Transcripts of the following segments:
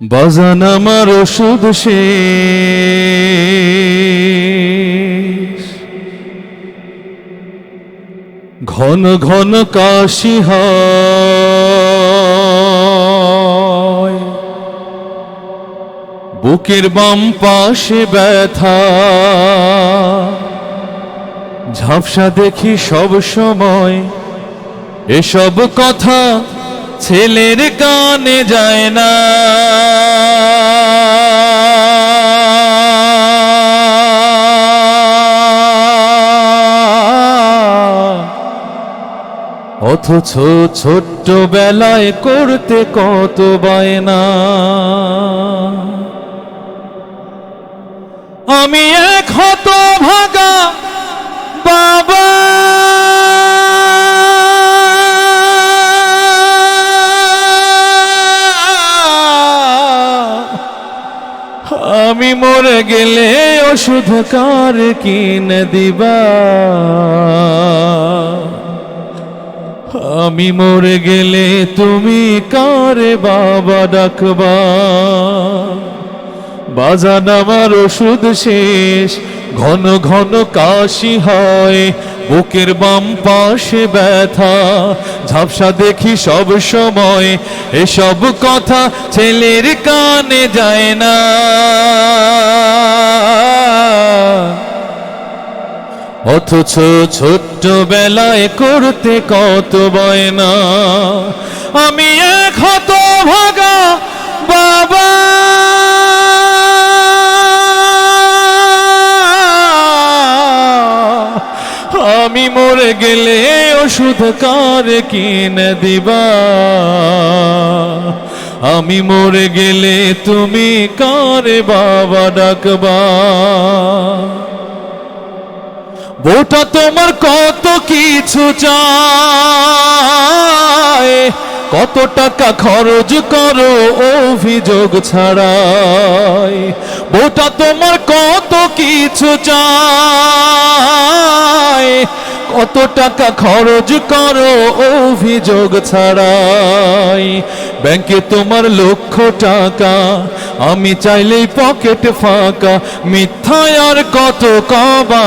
বাজান আমার ওষুধ সে ঘন ঘন কাশি বুকের বাম পাশে ব্যথা। ঝাপসা দেখি সব সময় এসব কথা ছেলের কানে যায় না। অথচ ছোট্ট বেলায় করতে কত বায়না। আমি এক হত আমি মরে গেলে ওষুধ কার কিনে দিবা? আমি মরে গেলে তুমি কারে বাবা ডাকবা? বাজান আমার ওষুধ শেষ, ঘন ঘন কাশি হয়। বুকের বাম পাশে ব্যথা, ঝাপসা দেখি সব সময় এসব কথা ছেলের কানে যায় না। অথচ ছোট্ট বেলায় করতে কত বয়না আমি এক হত ভাগা গেলে ওষুধ কার কিনে দিবা। আমি মরে গেলে তুমি কারে বাবা ডাকবা। বউটা তোমার কত কিছু চায়, কত টাকা খরচ করো অভিযোগ ছাড়াই। বউটা তোমার কত কিছু চায় কত টাকা খরচ করো অভিযোগ ছাড়াই? ব্যাংকে তোমার লক্ষ টাকা, আমি চাইলেই পকেট ফাঁকা, মিথ্যায় আর কত কবা?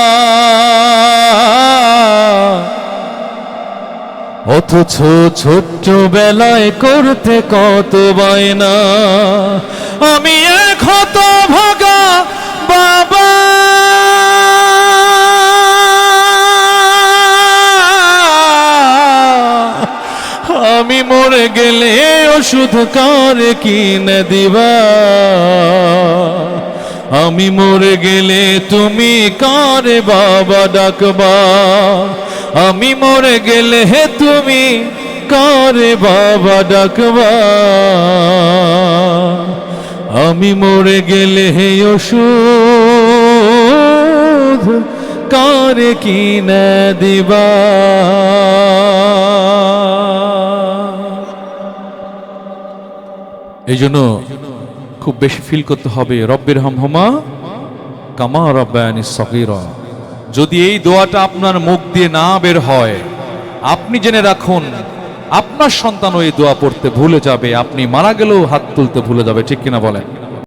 অথচ ছোট্ট বেলায় করতে কত বায়না। আমি এক হত ভাগা বাবা। আমি মরে গেলে ওষুধ কার কিনে দিবা? আমি মরে গেলে তুমি কারে বাবা ডাকবা? আমি মরে গেলে হে তুমি কারে বাবা ডাকবা? আমি মরে গেলে হে ওষুধ কারে কিনে দিবা? এই জন্য খুব বেশি ফিল করতে হবে। রব্বের হামহমা কামা রব্বায়ানি সগীরা। যদি এই দোয়াটা আপনার মুখ দিয়ে না বের হয়, আপনি জেনে রাখুন, আপনার সন্তানও এই দোয়া পড়তে ভুলে যাবে, আপনি মারা গেলেও হাত তুলতে ভুলে যাবে, ঠিক কিনা বলেন?